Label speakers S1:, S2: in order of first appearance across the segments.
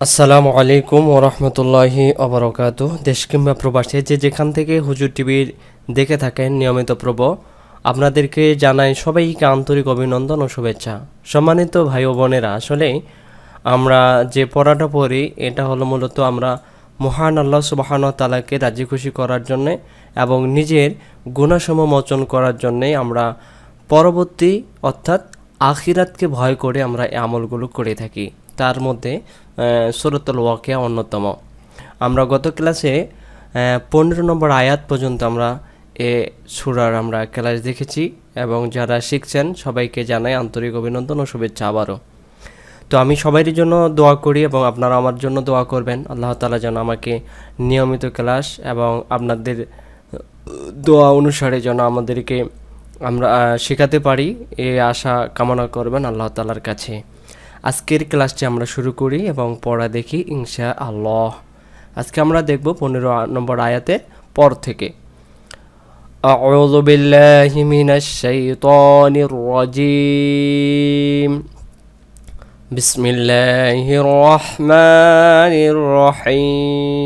S1: আসসালামু আলাইকুম ওরহমতুল্লাহি অবরকাত দেশ কিংবা প্রবাসে যে যেখান থেকে হুজুর টিভির দেখে থাকেন নিয়মিত প্রব, আপনাদেরকে জানাই সবাইকে আন্তরিক অভিনন্দন ও শুভেচ্ছা। সম্মানিত ভাই ও বোনেরা, আসলে আমরা যে পড়াটা পড়ি, এটা হলো মূলত আমরা মহান আল্লাহ সুবাহান তালাকে রাজি খুশি করার জন্যে এবং নিজের গুণাসম মোচন করার জন্যে আমরা পরবর্তী অর্থাৎ আখিরাতকে ভয় করে আমরা এই আমলগুলো করে থাকি। তার মধ্যে সুরতুল ওয়াকিয়া অন্যতম। আমরা গত ক্লাসে পনেরো নম্বর আয়াত পর্যন্ত আমরা এ সুরার আমরা ক্লাস দেখেছি এবং যারা শিখছেন সবাইকে জানাই আন্তরিক অভিনন্দন ও শুভেচ্ছা আবারও। তো আমি সবাইয়ের জন্য দোয়া করি এবং আপনারা আমার জন্য দোয়া করবেন। আল্লাহ তালা যেন আমাকে নিয়মিত ক্লাস এবং আপনাদের দোয়া অনুসারে যেন আমাদেরকে আমরা শেখাতে পারি। এ আশা কামনা করবেন আল্লাহ তালার কাছে। আজকের ক্লাসটি আমরা শুরু করি এবং পড়া দেখি ইনশা আল্লাহ আজকে আমরা দেখব পনেরো নম্বর আয়াতের পর থেকে أعوذ بالله من الشيطان الرجيم بسم الله الرحمن الرحيم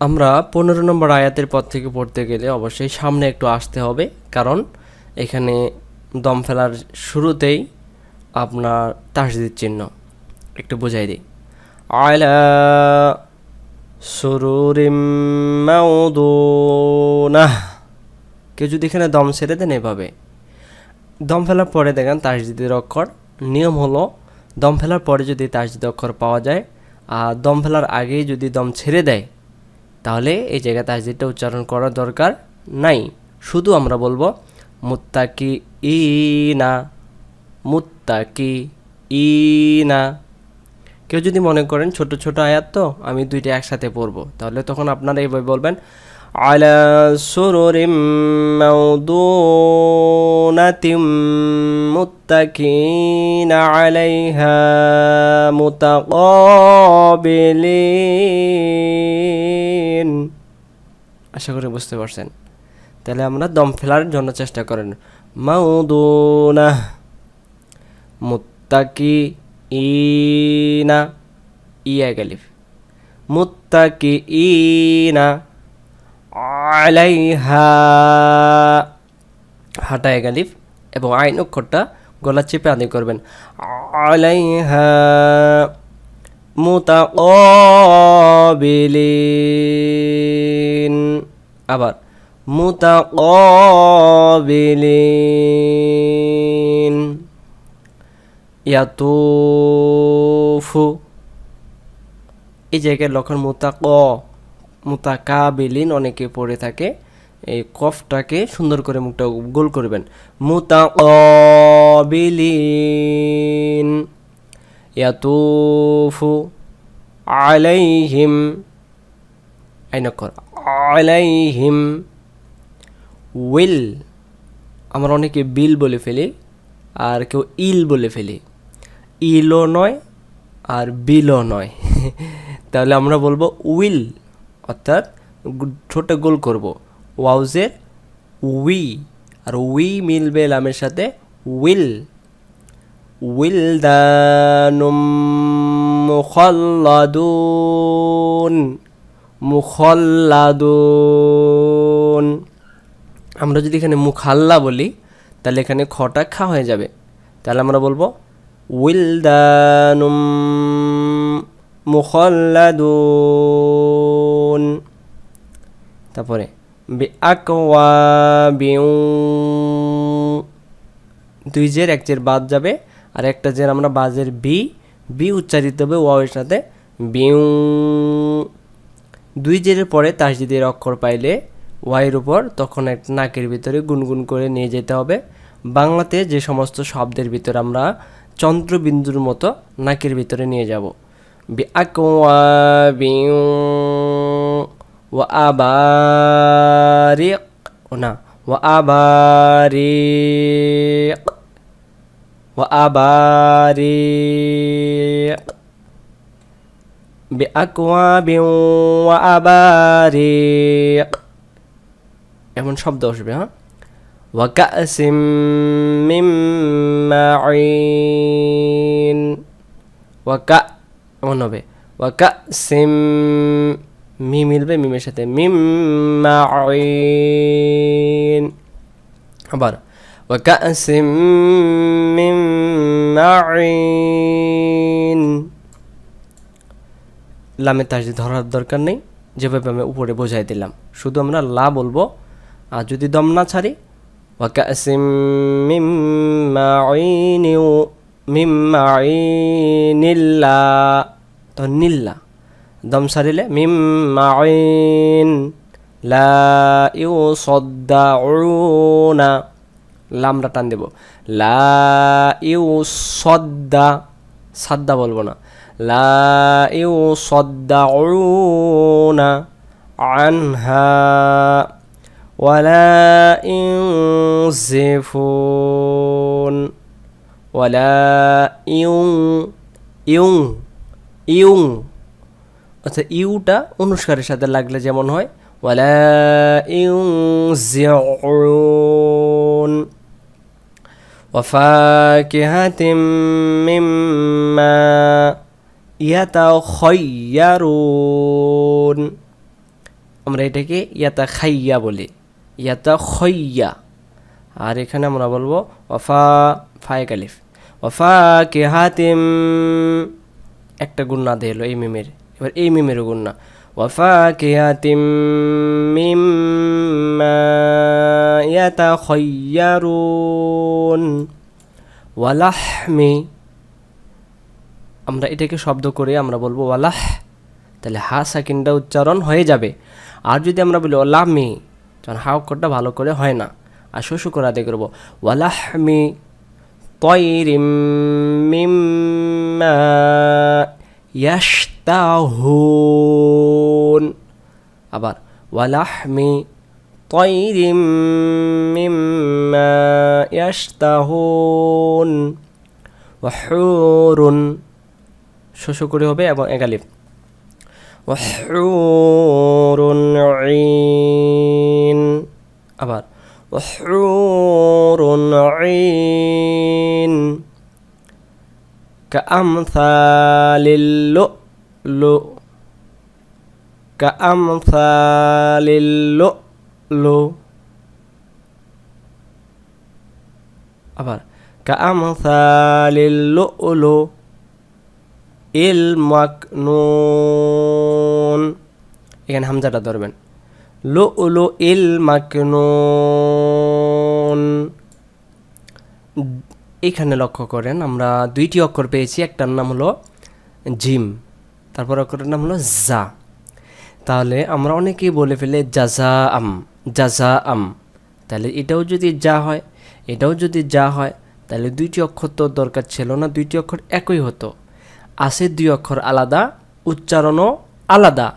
S1: আমরা পনেরো নম্বর আয়াতের পর থেকে পড়তে গেলে অবশ্যই সামনে একটু আসতে হবে কারণ এখানে দম ফেলার শুরুতেই আপনার তাসদির চিহ্ন একটু বোঝাই দিই। আয়লা সুরুরিম মাউদুনাহ কেউ যদি এখানে দম ছেড়ে দেন এভাবে। দম ফেলার পরে দেখেন তাসদিদের অক্ষর। নিয়ম হলো দম ফেলার পরে যদি তাসদিদ অক্ষর পাওয়া যায় আর দম ফেলার আগেই যদি দম ছেড়ে দেয়, তাহলে এই জায়গায় তাসদিদটা উচ্চারণ করার দরকার নাই। শুধু আমরা বলব, মুত্তাকি ইনা, মুত্তাকি, ইনা। কেউ যদি মনে করেন ছোট ছোট আয়াত তো, আমি দুইটা একসাথে পড়ব, তাহলে তখন আপনারা এইভাবে বলবেন, আলা সুরুরিম মাউদুনাতিম মুত্তাকিনা আলাইহা মুতাকাবিলিন। আশা করি বুঝতে পারছেন। তাহলে আমরা দম ফেলার জন্য চেষ্টা করেন। মাউদুনা মুত্তাকি ইনা ইয়া গালিফ মুত্তাকি ইনা আলাইহা হাঁটায় গালিফ এবং আইন অক্ষরটা গলা চেপে আদি করবেন আলাইহা মুতাকাবিলিন আবার মুতাকাবিলিন ইয়াতুফু এই জায়গায় লক্ষণ মুতাক, মুতাকাবিলিন অনেকে পড়ে থাকে। এই কফটাকে সুন্দর করে মুখটা গোল করবেন। মুতাকাবিলিন। ইয়াতুফু আলাইহিম। আইনকর আলাইহিম। উইল আমরা অনেকে বিল বলে ফেলি, আর কেউ ইল বলে ফেলি। ইলও নয়, আর বিলও নয়। তাহলে আমরা বলব উইল অর্থাৎ ছোট গোল করব। ওয়াউজের উই আর উই মিলবে লামের সাথে উইল উইল দানুম মুখল্লাদুন মুখল্লাদুন। আমরা যদি এখানে মুখাল্লা বলি, তাহলে এখানে খটা খা হয়ে যাবে। তাহলে আমরা বলব, উইলদানুম মুখল্লাদুন। তারপরে বি দুই জের, এক জের বাদ যাবে, আর একটা জের আমরা বাজের বি বি উচ্চারিত হবে ওয়াওয়ের সাথে বিউ। দুই জেরের পরে তাসজিদের অক্ষর পাইলে ওয়াইয়ের উপর তখন একটা নাকের ভিতরে গুনগুন করে নিয়ে যেতে হবে বাংলাতে যে সমস্ত শব্দের ভিতরে আমরা চন্দ্রবিন্দুর মতো নাকের ভিতরে নিয়ে যাব বি আকওয়াবিউ ওয়া আবারিক ও না ওয়া আবারিক ওয়া আবারিক بأكواب وأباريق এমন শব্দ আসবে হ্যাঁ? ওয়াকাসিম মিম মাইন ওয়াকা এমন হবে। ওয়াকা সিম মি মিলবে মিমের সাথে। মিম মাইন আবার ওয়াকা মিম মাইন লামে তাজদি ধরার দরকার নেই। যেভাবে আমি উপরে বোঝাই দিলাম। শুধু আমরা লা বলব। আর যদি দম না ছাড়ি, ওয়াকাসিম তো নিল্লা। দম সারিলে মিম মাইন লা ইউ সদ্দাউনা লামটা টান দেব। লা ইউ সদ্দা সাদ্দা বলব না। লা ইউ সদ্দাউনা আনহা। ولا ينزفون ولا ইউং ইউং ইউং আচ্ছা ইউটা অনুষ্কারের সাথে লাগলে যেমন হয় ওয়ালা ইউং জিউন وفاكهة مما يتخيرون আমরা এটাকে ইয়াতা খাইয়া বলি ইয়াতা খইয়া আর এখানে আমরা বলব ওফা ফায়ে কালিফ ওফা কে হাতিম একটা গুন্না দিয়ে এলো এই মিমের। এবার এই মিমেরও গুন্না ওফা কে হাতিম মিম ইয়াতা খইয়ারুন ওয়ালাহমি। আমরা এটাকে শব্দ করে আমরা বলব ওয়ালাহ। তাহলে হা সাকিনটা উচ্চারণ হয়ে যাবে। আর যদি আমরা বলি ওলাহমি তখন হা অক্ষরটা ভালো করে হয় না, আর শস্য করে আদায় করব। ওয়ালাহমি তৈরিম মিম্মা আবার ওয়ালাহমি তৈরিম মিম্মা ইয়াশতাহুন। ওয়াহুরুন করে হবে এবং একালিফ وحور عين আবার وحور عين كأمثال اللؤلؤ كأمثال اللؤلؤ আবার كأمثال اللؤلؤ ইল মাকনুন এখানে হামজাটা ধরবেন। লো উলো ইল মাকনুন এখানে লক্ষ্য করেন, আমরা দুইটি অক্ষর পেয়েছি, একটার নাম হলো জিম, তারপর অক্ষরের নাম হলো জা। তাহলে আমরা অনেকেই বলে ফেলে জাজা আম জাজা আম তাহলে এটাও যদি যা হয়, এটাও যদি যা হয়, তাহলে দুইটি অক্ষর তো দরকার ছিল না, দুইটি অক্ষর একই হতো। আছে দুই অক্ষর আলাদা, উচ্চারণও আলাদা।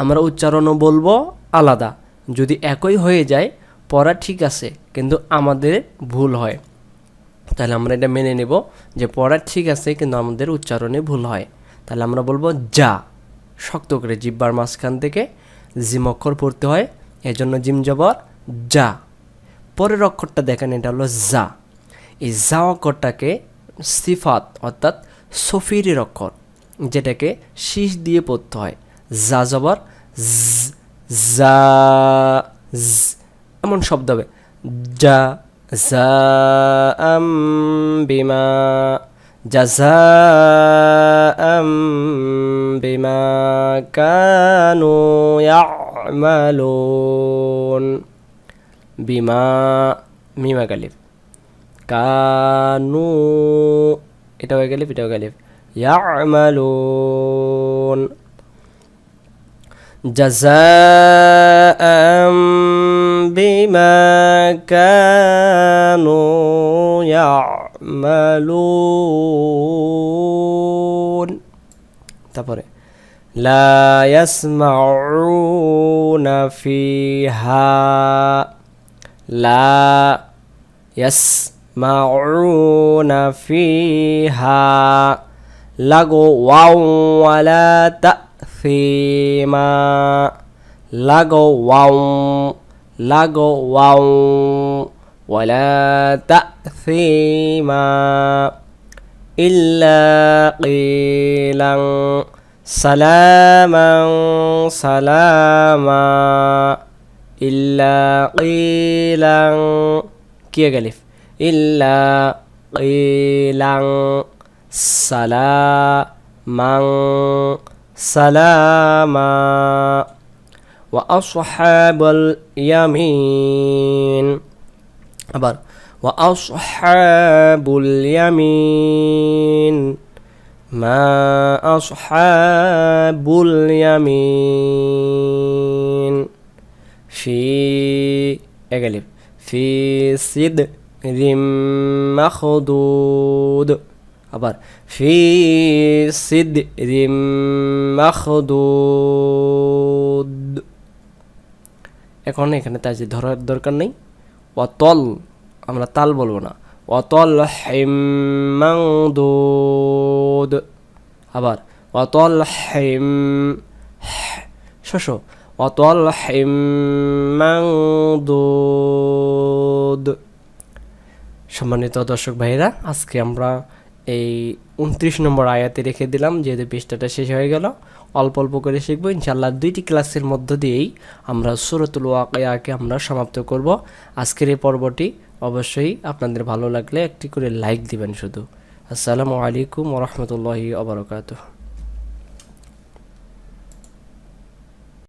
S1: আমরা উচ্চারণও বলব আলাদা। যদি একই হয়ে যায়, পড়া ঠিক আছে, কিন্তু আমাদের ভুল হয়। তাহলে আমরা এটা মেনে নেব যে পড়া ঠিক আছে, কিন্তু আমাদের উচ্চারণে ভুল হয়। তাহলে আমরা বলব যা। শক্ত করে জিব্বার মাঝখান থেকে জিম অক্ষর পড়তে হয়। এজন্য জিম জবর যা। পরের অক্ষরটা দেখেন, এটা হলো যা। এই যা অক্ষরটাকে সিফাত, অর্থাৎ সফিরের অক্ষর। যেটাকে শীষ দিয়ে পড়তে হয়। যা জবর যা এমন শব্দ হবে। যা যা, আম, বিমা জাজা আম, বিমা কানু ইয়ামালুন। বিমা, মিমা গালিব কানু, এটাও গালিব এটাও গালিব ইয়ামালুন جزاء بما كانوا يعملون তারপরে لا يسمعون فيها لا يسمعون فيها لغوا ولا تأثيما لغوا لغوا ولا تأثيما إلا قيلا سلاما سلاما إلا قيلا كي ألف إلا قيلا سلاما سلاما. وأصحاب اليمين. أبر وأصحاب اليمين. ما أصحاب اليمين؟ في أقلب في صدر مخدود আবার ফি সিদ রিম এখন এখানে তাই যে ধরার দরকার নেই। অতল আমরা তাল বলব না। অতল হেম আবার অতল হেম শোষ। অতল হেম সম্মানিত দর্শক ভাইরা আজকে আমরা এই উনত্রিশ নম্বর আয়াতে রেখে দিলাম যেহেতু পৃষ্ঠাটা শেষ হয়ে গেল। অল্প অল্প করে শিখব ইনশাল্লাহ দুইটি ক্লাসের মধ্য দিয়েই আমরা সুরতুল ওয়াকিয়াকে আমরা সমাপ্ত করব। আজকের এই পর্বটি অবশ্যই আপনাদের ভালো লাগলে একটি করে লাইক দিবেন শুধু। আসসালামু আলাইকুম ওরহমতুল্লাহি আবরকাতুহ